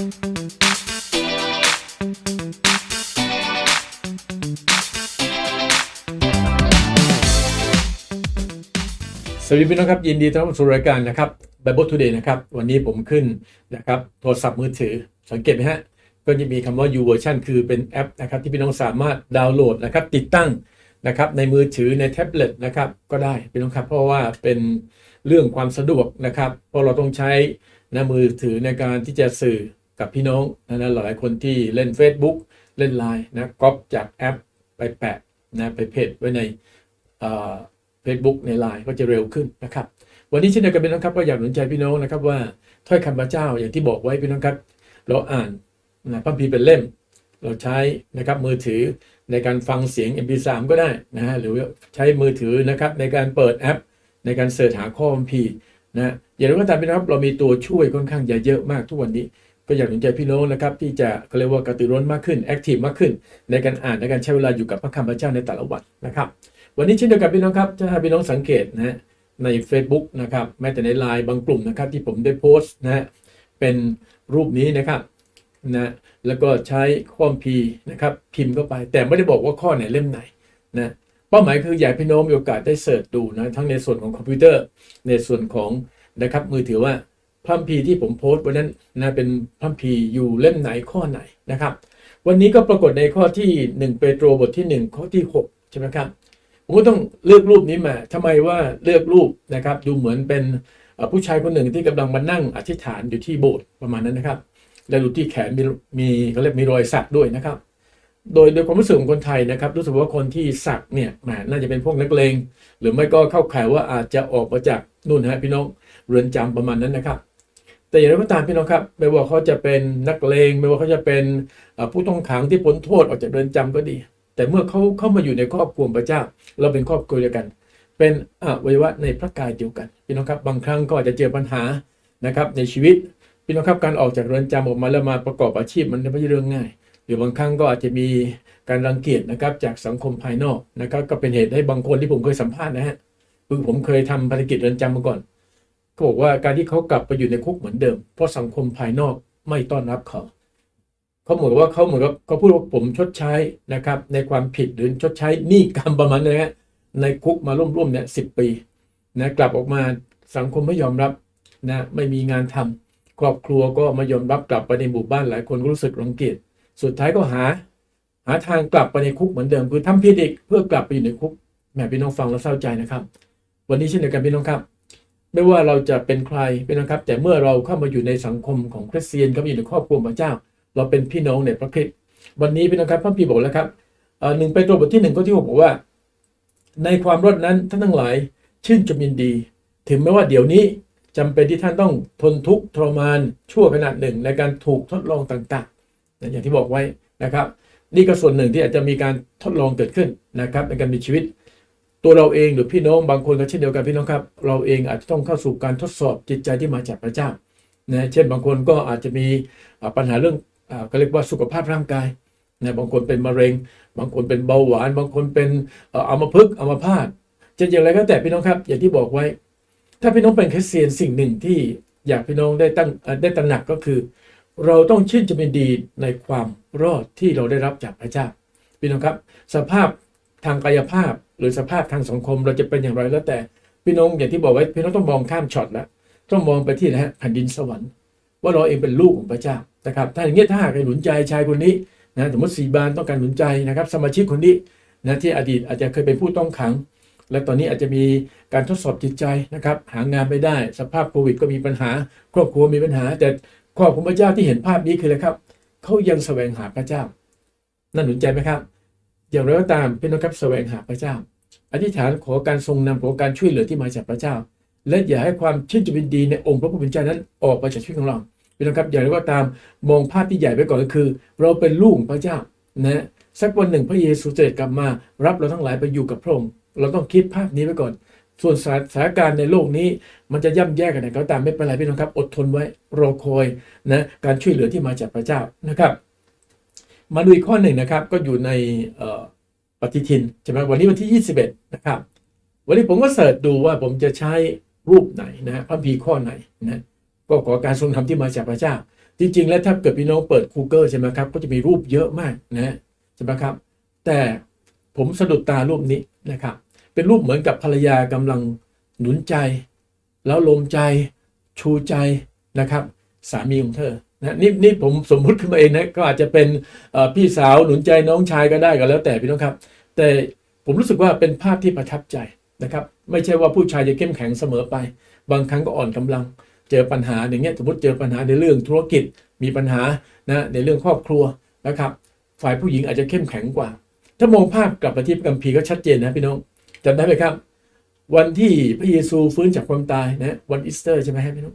สวัสดีพี่น้องครับ ยินดีต้อนรับสู่รายการนะครับ Bible Today นะครับ วันนี้ผมขึ้นนะครับโทรศัพท์มือถือสังเกตไหมฮะ ก็จะมีคำว่า U version คือเป็นแอปนะครับที่พี่น้องสามารถดาวน์โหลดนะครับติดตั้งนะครับในมือถือในแท็บเล็ตนะครับก็ได้พี่น้องครับ เพราะว่าเป็นเรื่องความสะดวกนะครับ เพราะเราต้องใช้นะมือถือในการที่จะสื่อ กับพี่น้องนะนะหลายคนที่เล่น Facebook เล่น Line นะก๊อปจากแอปไปแปะนะไปเพจไว้ในเอ่อ Facebook ใน Line ก็จะเร็วขึ้นนะครับ วันนี้เช่นเดียวกันพี่น้องครับก็อยากหนุนใจพี่น้องนะครับว่าถ้อยคำพระเจ้าอย่างที่บอกไว้พี่น้องครับ เราอ่านนะพระคัมภีเป็นเล่ม เราใช้นะครับมือถือในการฟังเสียง MP3 ก็ได้นะฮะหรือว่าใช้มือถือนะครับในการเปิดแอป ในการเสิร์ชหาข้อคัมภีร์นะอย่างไรก็ตามพี่น้องครับเรามีตัวช่วยค่อนข้างจะเยอะมากทุกวันนี้ ก็อยากหนุนใจพี่น้องนะครับที่จะเขาเรียกว่ากระตือร้นมากขึ้นแอคทีฟมากขึ้น ในการอ่านในการใช้เวลาอยู่กับพระคำพระเจ้าในแต่ละวันนะครับ วันนี้เช่นเดียวกับพี่น้องครับถ้าพี่น้องสังเกตนะฮะใน Facebook นะครับแม้แต่ในไลน์บางกลุ่มนะครับที่ผมได้โพสต์นะฮะเป็นรูปนี้นะครับนะแล้วก็ใช้ข้อมพีนะครับพิมพ์เข้าไป แต่ไม่ได้บอกว่าข้อไหนเล่มไหนนะเป้าหมายคืออยากพี่น้องมีโอกาสได้เสิร์ชดูนะทั้งในส่วนของคอมพิวเตอร์ ในส่วนของนะครับมือถือว่า พระคัมภีที่ผมโพสต์วันนั้นนะเป็นพระคัมภีอยู่เล่มไหนข้อไหนนะครับ วันนี้ก็ปรากฏในข้อที่ 1 เปโตรบทที่ 1 ข้อที่ 6 ใช่ไหมครับผมก็ต้องเลือกรูปนี้มาทำไมว่าเลือกรูปนะครับ ดูเหมือนเป็นผู้ชายคนหนึ่งที่กำลังมานั่งอธิษฐานอยู่ที่โบสถ์ประมาณนั้นนะครับ แล้วดูที่แขนมีมีเขาเรียกมีรอยสักด้วยนะครับ โดยโดยความรู้สึกของคนไทยนะครับ รู้สึกว่าคนที่สักเนี่ยแหมน่าจะเป็นพวกนักเลงหรือไม่ก็เข้าข่ายว่าอาจจะออกมาจากนู่นฮะพี่น้องเรือนจำประมาณนั้นนะครับ แต่อย่างไรก็ตามพี่น้องครับ ไม่ว่าเขาจะเป็นนักเลงไม่ว่าเขาจะเป็นผู้ต้องขังที่พ้นโทษออกจากเรือนจำก็ดี แต่เมื่อเขาเข้ามาอยู่ในครอบครัวพระเจ้า เราเป็นครอบครัวเดียวกัน เป็นอวัยวะในพระกายเดียวกันพี่น้องครับบางครั้งก็อาจจะเจอปัญหานะครับในชีวิตพี่น้องครับการออกจากเรือนจำออกมาแล้วมาประกอบอาชีพมันไม่ใช่เรื่องง่าย หรือบางครั้งก็อาจจะมีการรังเกียจนะครับจากสังคมภายนอกนะครับก็เป็นเหตุให้บางคนที่ผมเคยสัมภาษณ์นะฮะคือผมเคยทำภารกิจเรือนจำมาก่อน เขาบอกว่าการที่เขากลับไปอยู่ในคุกเหมือนเดิม เพราะสังคมภายนอกไม่ต้อนรับเขาเขาเหมือนว่าเขาเหมือนกับเขาพูดว่าผมชดใช้นะครับ ในความผิดหรือชดใช้หนี้กรรมประมาณนี้ในคุกมาร่วมๆเนี่ยสิปีนะกลับออกมาสังคมไม่ยอมรับนะไม่มีงานทำครอบครัวก็ไม่ยอมรับกลับไปในหมู่บ้านหลายคนก็รู้สึกรังเกียจสุดท้ายก็หา หาทางกลับไปในคุกเหมือนเดิม คือทำผิดอีกเพื่อกลับไปอยู่ในคุกแหมพี่น้องฟังแล้วเศร้าใจนะครับ วันนี้เช่นเดียวกันพี่น้องครับ ไม่ว่าเราจะเป็นใครพี่น้องครับ แต่เมื่อเราเข้ามาอยู่ในสังคมของคริสเตียนเข้ามาอยู่ในครอบครัวพระเจ้า เราเป็นพี่น้องในพระคริสต์วันนี้พี่น้องครับพระพีร์บอกแล้วครับหนึ่งเปโตรบทที่หนึ่งข้อที่หกบอกว่า ในความรอดนั้นท่านทั้งหลายชื่นชมยินดี ถึงแม้ว่าเดี๋ยวนี้จำเป็นที่ท่านต้องทนทุกข์ทรมานชั่วขนาดหนึ่งในการถูกทดลองต่างๆ อย่างที่บอกไว้นะครับ นี่ก็ส่วนหนึ่งที่อาจจะมีการทดลองเกิดขึ้นนะครับในการมีชีวิต ตัวเราเองหรือพี่น้องบางคนก็เช่นเดียวกันพี่น้องครับ เราเองอาจจะต้องเข้าสู่การทดสอบจิตใจที่มาจากพระเจ้านะเช่นบางคนก็อาจจะมีปัญหาเรื่องอ่าก็เรียกว่าสุขภาพร่างกายนะบางคนเป็นมะเร็ง บางคนเป็นเบาหวาน บางคนเป็นเอ่ออัมพฤกษ์อัมพาตจะอย่างไรก็แต่พี่น้องครับ อย่างที่บอกไว้ ถ้าพี่น้องเป็นคริสเตียนสิ่งหนึ่งที่อยากพี่น้องได้ตั้งได้ตระหนักก็คือ เราต้องชื่นชมยินดีในความรอดที่เราได้รับจากพระเจ้าพี่น้องครับ สภาพทางกายภาพ หรือสภาพทางสังคมเราจะเป็นอย่างไรแล้วแต่พี่น้องอย่างที่บอกไว้พี่น้องต้องมองข้ามช็อตแล้วต้องมองไปที่นะฮะแผ่นดินสวรรค์ว่าเราเองเป็นลูกของพระเจ้านะครับถ้าอย่างเงี้ยถ้าหากใครหนุนใจชายคนนี้นะสมมติสีบานต้องการหนุนใจนะครับ สมาชิกคนนี้นะที่อดีตอาจจะเคยเป็นผู้ต้องขัง และตอนนี้อาจจะมีการทดสอบจิตใจนะครับ หางานไม่ได้ สภาพโควิดก็มีปัญหา ครอบครัวมีปัญหา แต่ครอบครัวพระเจ้าที่เห็นภาพนี้คืออะไรครับเขายังแสวงหาพระเจ้าน่าหนุนใจไหมครับ อย่างไรก็ตามพี่น้องครับแสวงหาพระเจ้า อธิษฐานขอการทรงนำขอการช่วยเหลือที่มาจากพระเจ้า และอย่าให้ความชื่นชมยินดีในองค์พระผู้เป็นเจ้านั้นออกไปจากชีวิตของเราพี่น้องครับอย่างไรก็ตามมองภาพที่ใหญ่ไปก่อนก็คือ เราเป็นลูกของพระเจ้านะสักวันหนึ่งพระเยซูเสด็จกลับมา รับเราทั้งหลายไปอยู่กับพระองค์เราต้องคิดภาพนี้ไว้ก่อน ส่วนสถานการณ์ในโลกนี้ มันจะย่ำแย่กันไหนก็ตามไม่เป็นไรพี่น้องครับ อดทนไว้รอคอยนะการช่วยเหลือที่มาจากพระเจ้านะครับ มาดูอีกข้อหนึ่งนะครับ ก็อยู่ในปฏิทินใช่ไหมวันนี้วันที่ 21 นะครับ วันนี้ผมก็เสิร์ชดูว่าผมจะใช้รูปไหนนะฮะพระพีข้อไหนนะก็ขอการทรงธรรมที่มาจากพระเจ้า จริง ๆ แล้วถ้าเกิดพี่น้องเปิด Google ใช่ไหมครับ ก็จะมีรูปเยอะมากนะใช่ไหมครับ แต่ผมสะดุดตารูปนี้นะครับ เป็นรูปเหมือนกับภรรยากำลังหนุนใจ แล้วลมใจชูใจนะครับ สามีของเธอ นะนี่นี่ผมสมมุติขึ้นมาเองนะก็อาจจะเป็นพี่สาวหนุนใจน้องชายก็ได้ก็แล้วแต่พี่น้องครับ แต่ผมรู้สึกว่าเป็นภาพที่ประทับใจนะครับ ไม่ใช่ว่าผู้ชายจะเข้มแข็งเสมอไป บางครั้งก็อ่อนกำลัง เจอปัญหาอย่างเงี้ยสมมติเจอปัญหาในเรื่องธุรกิจมีปัญหานะในเรื่องครอบครัวนะครับ ฝ่ายผู้หญิงอาจจะเข้มแข็งกว่า ถ้ามองภาพกลับไปที่พระคัมภีร์ก็ชัดเจนนะพี่น้องจำได้ไหมครับ วันที่พระเยซูฟื้นจากความตายนะวันอีสเตอร์ใช่ไหมฮะพี่น้อง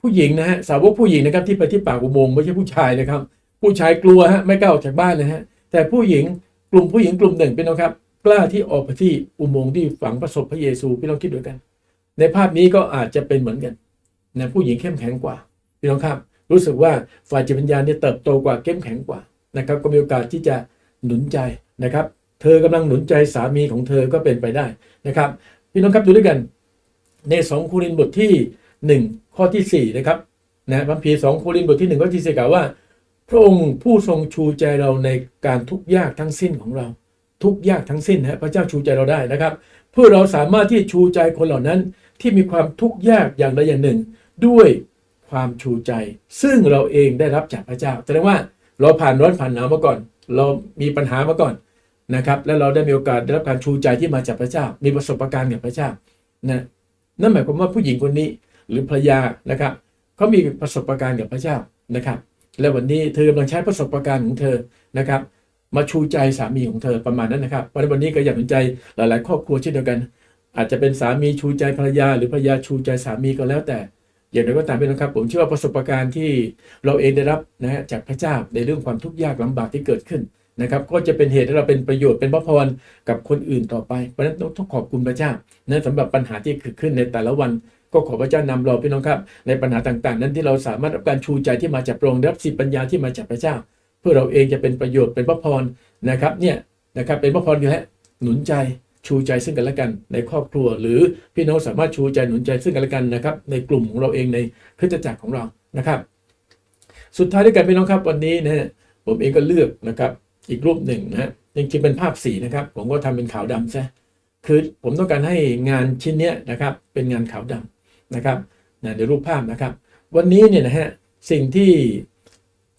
ผู้หญิงนะฮะสาวกผู้หญิงนะครับที่ไปที่ปากอุโมงค์ไม่ใช่ผู้ชายนะครับ ผู้ชายกลัวฮะไม่กล้าออกจากบ้านเลยฮะแต่ผู้หญิงกลุ่มผู้หญิงกลุ่มหนึ่งพี่น้องครับ กล้าที่ออกไปที่อุโมงค์ที่ฝังประสบพระเยซูพี่น้องคิดดูกัน ในภาพนี้ก็อาจจะเป็นเหมือนกันนะผู้หญิงเข้มแข็งกว่าพี่น้องครับ รู้สึกว่าฝ่ายจิตวิญญาณเนี่ยเติบโตกว่าเข้มแข็งกว่านะครับ ก็มีโอกาสที่จะหนุนใจนะครับ เธอกำลังหนุนใจสามีของเธอก็เป็นไปได้นะครับ พี่น้องครับดูด้วยกัน ในสองคูรินบทที่ หนึ่งข้อที่สี่นะครับนะพระคัมภีสองโครินธ์บทที่หนึ่งข้อที่สี่กล่าวว่า พระองค์ผู้ทรงชูใจเราในการทุกยากทั้งสิ้นของเรา ทุกยากทั้งสิ้นนะพระเจ้าชูใจเราได้นะครับ เพื่อเราสามารถที่ชูใจคนเหล่านั้นที่มีความทุกข์ยากอย่างใดอย่างหนึ่ง ด้วยความชูใจ ซึ่งเราเองได้รับจากพระเจ้าแสดงว่าเราผ่านร้อนผ่านหนาวมาก่อน เรามีปัญหามาก่อนนะครับ และเราได้มีโอกาสได้รับการชูใจที่มาจากพระเจ้า มีประสบการณ์กับพระเจ้านะนั่นหมายความว่าผู้หญิงคนนี้ หรือภรรยานะครับเขามีประสบการณ์กับพระเจ้านะครับ และวันนี้เธอกำลังใช้ประสบการณ์ของเธอนะครับ มาชูใจสามีของเธอประมาณนั้นนะครับเพราะฉะนั้นวันนี้ก็อยากสนใจหลาย ๆ ครอบครัวเช่นเดียวกัน อาจจะเป็นสามีชูใจภรรยา หรือภรรยาชูใจสามีก็แล้วแต่อย่างไรก็ตามเป็นนะครับผมเชื่อว่าประสบการณ์ที่เราเองได้รับนะฮะจากพระเจ้าในเรื่องความทุกข์ยากลำบากที่เกิดขึ้นนะครับก็จะเป็นเหตุให้เราเป็นประโยชน์เป็นพระพรกับคนอื่นต่อไปเพราะฉะนั้นต้องขอบคุณพระเจ้านะสำหรับปัญหาที่เกิดขึ้นในแต่ละวัน ก็ขอพระเจ้านำเราพี่น้องครับ ในปัญหาต่างๆ นั้นที่เราสามารถรับการชูใจที่มาจากพระองค์รับสิปัญญาที่มาจากพระเจ้า เพื่อเราเองจะเป็นประโยชน์เป็นพระพรนะครับเนี่ยนะครับเป็นพระพรอยู่แล้วหนุนใจชูใจซึ่งกันและกันในครอบครัว หรือพี่น้องสามารถชูใจหนุนใจซึ่งกันและกันนะครับ ในกลุ่มของเราเองในคริสตจักรของเรานะครับ สุดท้ายด้วยกันพี่น้องครับวันนี้นะผมเองก็เลือกนะครับอีกรูปหนึ่งนะฮะจริงๆเป็นภาพสีนะครับ ผมก็ทำเป็นขาวดำซะคือผมต้องการให้งานชิ้นเนี้ยนะครับเป็นงานขาวดำ นะครับนะในรูปภาพนะครับ วันนี้เนี่ยนะฮะสิ่งที่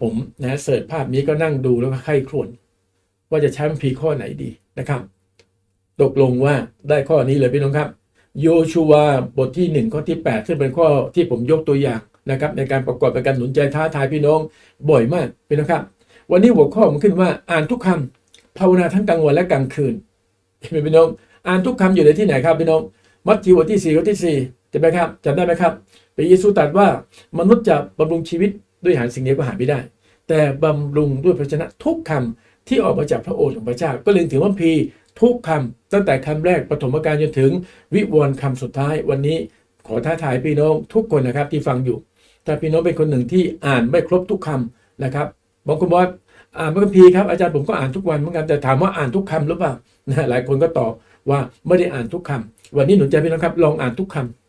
ผมนะเสิร์ชภาพนี้ก็นั่งดูแล้วก็ไข้ครวญว่าจะใช้มันพีข้อไหนดีนะครับ ตกลงว่าได้ข้อนี้เลยพี่น้องครับโยชูวาบทที่ 1 ข้อที่ 8 ซึ่งเป็นข้อที่ผมยกตัวอย่างนะครับ ในการประกอบในการหนุนใจท้าทายพี่น้องบ่อยมากพี่น้องครับ วันนี้หัวข้อมันขึ้นว่าอ่านทุกคำภาวนาทั้งกลางวันและกลางคืนเห็นไหมพี่น้อง อ่านทุกคำอยู่ในที่ไหนครับพี่น้องมัทธิวบทที่4ข้อที่4 จำไหมครับจำได้ไหมครับพระเยซูตรัสว่ามนุษย์จะบำรุงชีวิตด้วยอาหารสิ่งเดียวก็หาไม่ได้ แต่บำรุงด้วยพระชนะทุกคำที่ออกมาจากพระโอษฐ์ของพระเจ้า ก็เลยถือว่าพีทุกคำตั้งแต่คำแรกปฐมกาลจนถึงวิวรณ์คำสุดท้ายวันนี้ขอท้าทายพี่น้องทุกคนนะครับที่ฟังอยู่ถ้าพี่น้องเป็นคนหนึ่งที่อ่านไม่ครบทุกคำนะครับบางคนบอกอ่านพระคัมภีร์ครับอาจารย์ผมก็อ่านทุกวันเหมือนกันแต่ถามว่าอ่านทุกคำหรือเปล่านะหลายคนก็ตอบว่าไม่ได้อ่านทุกคำวันนี้หนุนใจพี่น้องครับลองอ่านทุกคำ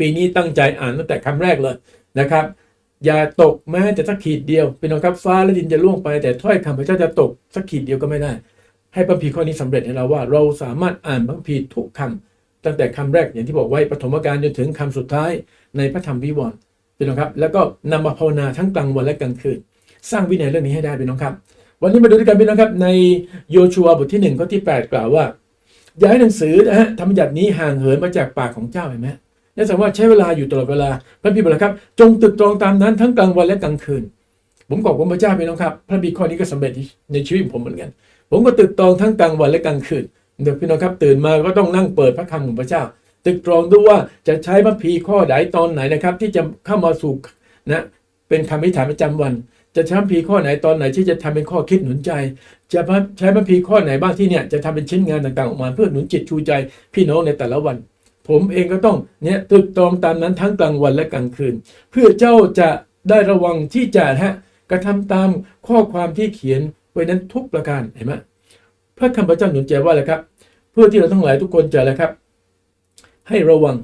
ปีนี้ตั้งใจอ่านตั้งแต่คำแรกเลยนะครับ อย่าตกแม้แต่สักขีดเดียวพี่น้องครับฟ้าและดินจะล่วงไปแต่ถ้อยคำพระเจ้าจะตกสักขีดเดียวก็ไม่ได้ ให้พระคัมภีข้อนี้สำเร็จให้เราว่า เราสามารถอ่านพระคัมภีทุกคำตั้งแต่คำแรกอย่างที่บอกไว้ปฐมกาลจนถึงคำสุดท้ายในพระธรรมวิวรณ์พี่น้องครับแล้วก็นำมาภาวนาทั้งกลางวันและกลางคืน สร้างวินัยเรื่องนี้ให้ได้พี่น้องครับ วันนี้มาดูด้วยกันพี่น้องครับ ในโยชัวบทที่หนึ่งข้อที่ 8 กล่าวว่า อย่าให้หนังสือนะฮะธรรมบัญญัตินี้ห่างเหินมาจากปากของเจ้าเห็นไหม นั่นแสดงว่าใช้เวลาอยู่ตลอดเวลา พระบิดบอกแล้วครับ จงตึกตรองตามนั้นทั้งกลางวันและกลางคืน ผมขอบคุณพระเจ้าพี่น้องครับ พระบิดข้อนี้ก็สำเร็จในชีวิตผมเหมือนกัน ผมก็ตึกตรองทั้งกลางวันและกลางคืนเดี๋ยวพี่น้องครับ ตื่นมาก็ต้องนั่งเปิดพระคำของพระเจ้า ตึกตรองด้วยว่าจะใช้พระพีข้อใดตอนไหนนะครับ ที่จะเข้ามาสู่นะเป็นคำอธิษฐานประจำวัน จะใช้พระพีข้อไหนตอนไหนที่จะทำเป็นข้อคิดหนุนใจ จะใช้พระพีข้อไหนบ้างที่เนี่ยจะทำเป็นชิ้นงานต่างๆออกมาเพื่อหนุนจิตชูใจ พี่น้องในแต่ละวัน ผมเองก็ต้องเนี่ยตรึกตรองตามนั้นทั้งกลางวันและกลางคืน เพื่อเจ้าจะได้ระวังที่จะฮะกระทำตามข้อความที่เขียนไว้นั้นทุกประการเห็นไหมพระคำพระเจ้าหนุนใจว่าอะไรครับ เพื่อที่เราทั้งหลายทุกคนจะอะไรครับ ให้ระวัง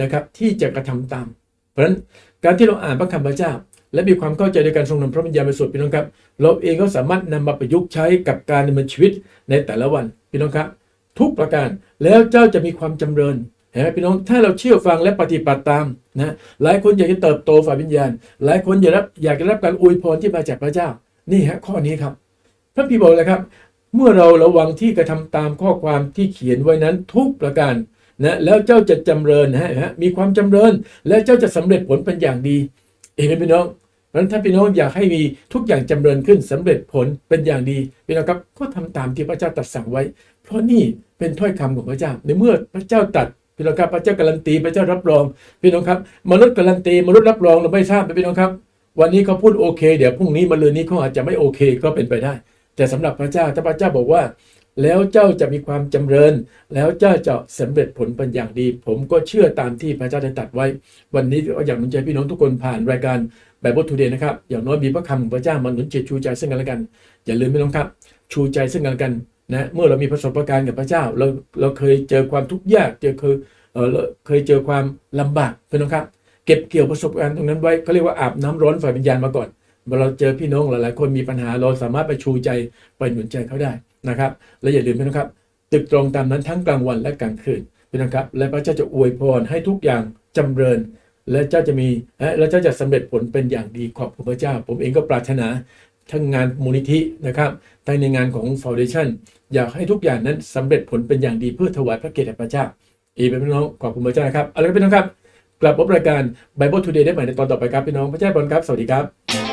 นะครับที่จะกระทำตาม เพราะฉะนั้นการที่เราอ่านพระคำพระเจ้า และมีความเข้าใจในการทรงนำพระวิญญาณบริสุทธิ์พี่น้องครับ เราเองก็สามารถนำมาประยุกต์ใช้กับการดำเนินชีวิตในแต่ละวันพี่น้องครับ ทุกประการแล้วเจ้าจะมีความจำเริญ เห็นไหมพี่น้องถ้าเราเชื่อฟังและปฏิบัติตามนะหลายคนอยากจะเติบโตฝ่ายวิญญาณ หลายคนอยากรับอยากจะรับการอวยพรที่มาจากพระเจ้า นี่ฮะข้อนี้ครับพระพี่บอกเลยครับ เมื่อเราระวังที่กระทำตามข้อความที่เขียนไว้นั้นทุกประการนะแล้วเจ้าจะจำเริญนะฮะฮะมีความจำเริญ และเจ้าจะสำเร็จผลเป็นอย่างดีเห็นไหมพี่น้องเพราะฉะนั้นถ้าพี่น้องอยากให้มีทุกอย่างจำเริญขึ้นสำเร็จผลเป็นอย่างดีพี่น้องครับก็ทำตามที่พระเจ้าตรัสสั่งไว้ เพราะนี่เป็นถ้อยคำของพระเจ้าในเมื่อพระเจ้าตรัด พี่น้องครับพระเจ้าการันตีพระเจ้ารับรอง พี่น้องครับมนุษย์การันตีมนุษย์รับรองเราไม่ทราบนะพี่น้องครับ วันนี้เขาพูดโอเค เดี๋ยวพรุ่งนี้มาเรืนนี้เขาอาจจะไม่โอเคก็เป็นไปได้ แต่สำหรับพระเจ้าถ้าพระเจ้าบอกว่า แล้วเจ้าจะมีความจำเริญ แล้วเจ้าจะสำเร็จผลเป็นอย่างดี ผมก็เชื่อตามที่พระเจ้าได้ตัดไว้ วันนี้ก็อยากหนุนใจพี่น้องทุกคนผ่านรายการแบบบททูเดย์นะครับอย่างน้อยมีพระคำของพระเจ้ามาหนุนจิตชูใจซึ่งกันและกัน อย่าลืมพี่น้องครับ ชูใจซึ่งกันและกัน นะเมื่อเรามีประสบการณ์กับพระเจ้า เราเราเคยเจอความทุกข์ยากเจอเคยเออเคยเจอความลำบากพี่น้องครับ เก็บเกี่ยวประสบการณ์ตรงนั้นไว้เขาเรียกว่าอาบน้ำร้อนฝ่ายวิญญาณมาก่อนเมื่อเราเจอพี่น้องหลายๆ คนมีปัญหาเราสามารถไปชูใจไปหนุนใจเขาได้นะครับ และอย่าลืมพี่น้องครับตึกตรงตามนั้นทั้งกลางวันและกลางคืนพี่น้องครับ และพระเจ้าจะอวยพรให้ทุกอย่างจำเริญและเจ้าจะมีและเจ้าจะสำเร็จผลเป็นอย่างดีขอบคุณพระเจ้า ผมเองก็ปรารถนา ทั้งงานมูลนิธินะครับทั้งในงานของฟาวเดชั่นอยากให้ทุกอย่างนั้นสำเร็จผลเป็นอย่างดีเพื่อถวายพระเกียรติแด่พระเจ้า อีเป็นพี่น้องขอบคุณพระเจ้านะครับเอาละครับพี่น้องครับ กลับพบรายการ Bible Today ได้ใหม่ในตอนต่อไปครับพี่น้องพระเจ้าบอลครับ สวัสดีครับ